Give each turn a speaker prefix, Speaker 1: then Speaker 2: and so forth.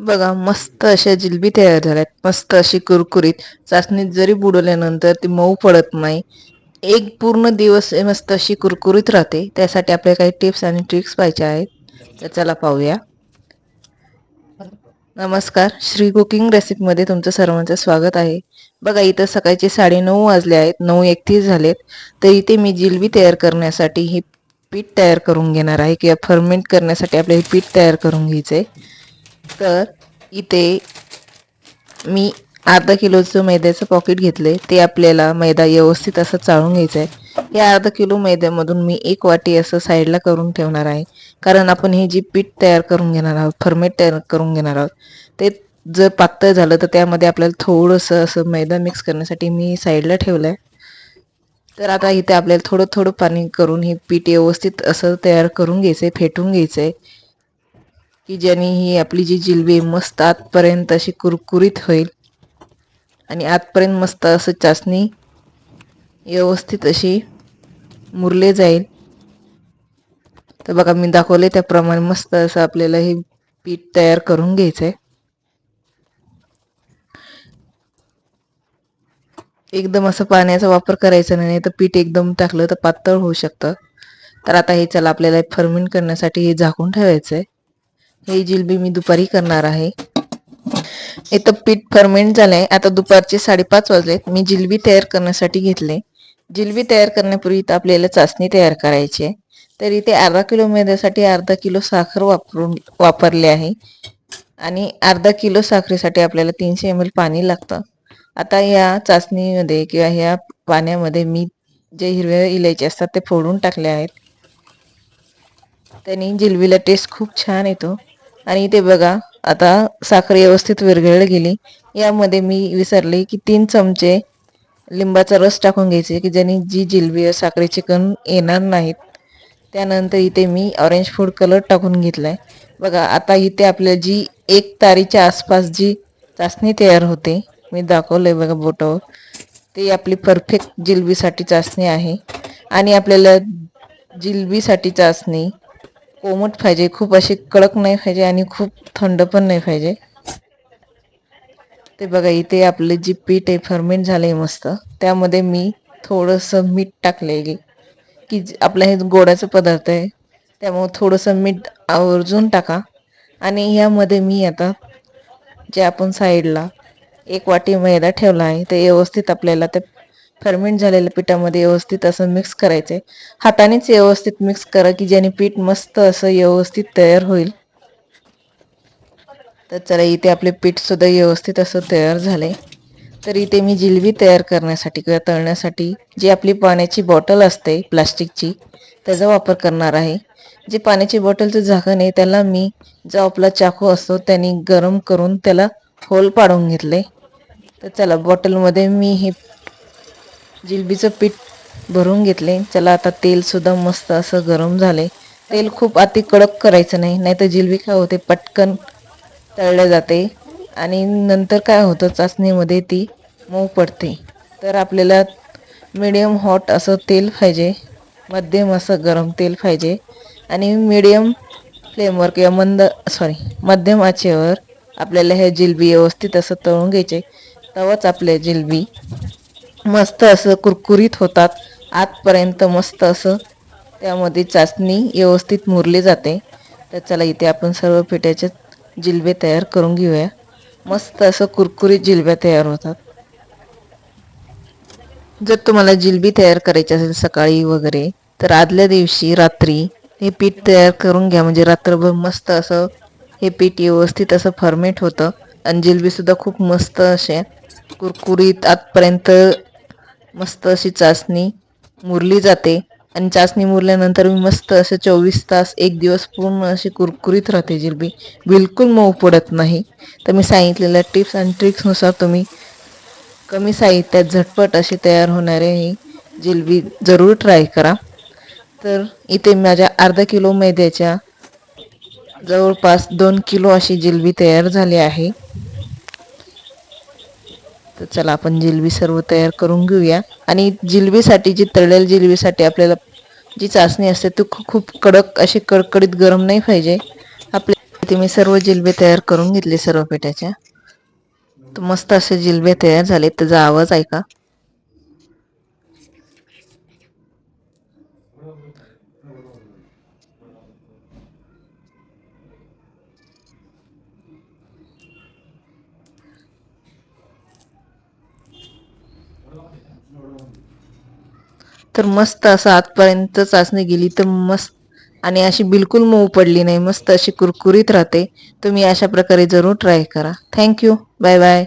Speaker 1: बघा मस्त अशा जिलबी तयार झाल्यात. मस्त अशी कुरकुरीत. चाचणीत जरी बुडवल्यानंतर ती मऊ पडत नाही. एक पूर्ण दिवस मस्त अशी कुरकुरीत राहते. त्यासाठी आपल्या काही टिप्स आणि ट्रिक्स पाहिजे आहेत. तर चला पाहूया. नमस्कार. श्री कुकिंग रेसिपीमध्ये तुमचं सर्वांचं स्वागत आहे. बघा इथं सकाळचे साडेनऊ वाजले आहेत. नऊ एकतीस झालेत. तर इथे मी जिलबी तयार करण्यासाठी ही पीठ तयार करून घेणार आहे किंवा फर्मेंट करण्यासाठी आपल्याला पीठ तयार करून घ्यायचं आहे तर इथे मी अर्धा किलोचं मैद्याचं पॉकेट घेतलं ते आपल्याला मैदा व्यवस्थित असं चाळून घ्यायचं आहे या अर्धा किलो मैद्यामधून मी एक वाटी असं साईडला करून ठेवणार आहे. कारण आपण हे जी पीठ तयार करून घेणार आहोत फर्मेट तयार करून घेणार आहोत ते जर पातळ झालं तर त्यामध्ये आपल्याला थोडंसं असं मैदा मिक्स करण्यासाठी मी साईडला ठेवलं आहे तर आता इथे आपल्याला थोडं थोडं पाणी करून हे पीठ व्यवस्थित असं तयार करून घ्यायचं आहे फेटून घ्यायचं आहे की ज्याने ही आपली जी जिलबी मस्त आतपर्यंत अशी कुरकुरीत होईल. आणि आतपर्यंत मस्त असं चाचणी व्यवस्थित अशी मुरले जाईल. तर बघा मी दाखवले त्याप्रमाणे मस्त असं आपल्याला हे पीठ तयार करून घ्यायचं आहे एकदम असं पाण्याचा वापर करायचा नाही तर पीठ एकदम टाकलं तर पातळ होऊ शकतं. तर आता हे चला आपल्याला फर्मेंट करण्यासाठी हे झाकून ठेवायचं आहे हे जिलबी मी दुपारी करणार आहे. इथं पीठ फर्मेंट झालंय. आता दुपारचे साडेपाच वाजलेत. मी जिलबी तयार करण्यासाठी घेतले. जिलबी तयार करण्यापूर्वी इथं आपल्याला चाचणी तयार करायची आहे. तर इथे अर्धा किलो मैद्यासाठी अर्धा किलो साखर वापरून वापरले आहे. आणि अर्धा किलो साखरेसाठी आपल्याला तीनशे एम एल पाणी लागतं. आता या चाचणीमध्ये किंवा ह्या पाण्यामध्ये मी जे हिरव्या इलायची असतात ते फोडून टाकले आहेत. त्यांनी जिलबीला टेस्ट खूप छान येतो. आणि इथे बघा आता साखर व्यवस्थित विरघळली गेली. यामध्ये मी विसरले की तीन चमचे लिंबाचा रस टाकून घ्यायचे की ज्याने जी जिलबी साखरेचे कण येणार नाहीत. त्यानंतर इथे मी ऑरेंज फूड कलर टाकून घेतला आहे बघा आता इथे आपल्या जी एक तारीच्या आसपास जी चाचणी तयार होते मी दाखवलं आहे बघा बोटावर. ते आपली परफेक्ट जिलबीसाठी चाचणी आहे. आणि आपल्याला जिलबीसाठी चाचणी कोमट पाहिजे खूप अशी कडक नाही पाहिजे आणि खूप थंड पण नाही पाहिजे. ते बघा इथे आपलं जी पीठ आहे फर्मेंट झालंय मस्त. त्यामध्ये मी थोडंसं मीठ टाकले की आपलं हे गोडाचं पदार्थ आहे त्यामुळं थोडंसं मीठ आवर्जून टाका. आणि ह्यामध्ये मी आता जे आपण साईडला एक वाटी मैदा ठेवला आहे ते व्यवस्थित आपल्याला ते फर्मेंट झालेल्या पिठामध्ये व्यवस्थित असं मिक्स करायचं आहे हातानेच व्यवस्थित मिक्स करा की ज्याने पीठ मस्त असं व्यवस्थित तयार होईल. तर चला इथे आपले पीठसुद्धा व्यवस्थित असं तयार झाले तर इथे मी जिलबी तयार करण्यासाठी किंवा तळण्यासाठी जी आपली पाण्याची बॉटल असते प्लास्टिकची त्याचा वापर करणार आहे. जे पाण्याची बॉटलचं झाकण आहे त्याला मी जो आपला चाकू असतो त्यांनी गरम करून त्याला होल पाडून घेतले तर चला बॉटलमध्ये मी हे जिलबीचं पीठ भरून घेतले. चला आता तेलसुद्धा मस्त असं गरम झाले. तेल खूप अति कडक करायचं नाही नाहीतर जिलबी काय होते पटकन तळले जाते. आणि नंतर काय होतं चाचणीमध्ये ती मऊ पडते. तर आपल्याला मिडियम हॉट असं तेल पाहिजे मध्यम असं गरम तेल पाहिजे. आणि मिडियम फ्लेमवर किंवा मंद सॉरी मध्यम आचेवर आपल्याला हे जिलबी व्यवस्थित असं तळून घ्यायचे. तेव्हाच आपले जिलबी मस्त असं कुरकुरीत होतात. आतपर्यंत मस्त असं त्यामध्ये चाचणी व्यवस्थित मुरली जाते. तर चला इथे आपण सर्व पिठाचे जिलबे तयार करून घेऊया. मस्त असं कुरकुरीत जिलब्या तयार होतात. जर तुम्हाला जिलबी तयार करायची असेल सकाळी वगैरे तर आदल्या दिवशी रात्री हे पीठ तयार करून घ्या. म्हणजे रात्रभर मस्त असं हे पीठ व्यवस्थित असं फर्मेट होतं. आणि जिलबीसुद्धा खूप मस्त असे कुरकुरीत आतपर्यंत मस्त अशी चाचणी मुरली जाते. आणि चाचणी मुरल्यानंतर मी मस्त असं चोवीस तास एक दिवस पूर्ण अशी कुरकुरीत राहते जिलबी बिलकुल मऊ पडत नाही. तर मी सांगितलेल्या टिप्स आणि ट्रिक्सनुसार तुम्ही कमी साहित्यात झटपट अशी तयार होणारे ही जिलबी जरूर ट्राय करा. तर इथे माझ्या अर्धा किलो मैद्याच्या जवळपास दोन किलो अशी जिलबी तयार झाली आहे. तर चला आपण जिलबी सर्व तयार करून घेऊया. आणि जिलबीसाठी जी तळलेल्या जिलबीसाठी आपल्याला जी चाचणी असते ती खूप कडक अशी कडकडीत गरम नाही पाहिजे. आपल्या मी सर्व जिलबे तयार करून घेतले सर्व पिठाच्या. तर मस्त असे जिलबे तयार झाले त्याचा आवाज ऐका. तर मस्त असं आतपर्यंत चाचणी गेली तर मस्त. आणि अशी बिलकुल मऊ पडली नाही मस्त अशी कुरकुरीत राहते. तुम्ही अशा प्रकारे जरूर ट्राय करा. Thank you bye bye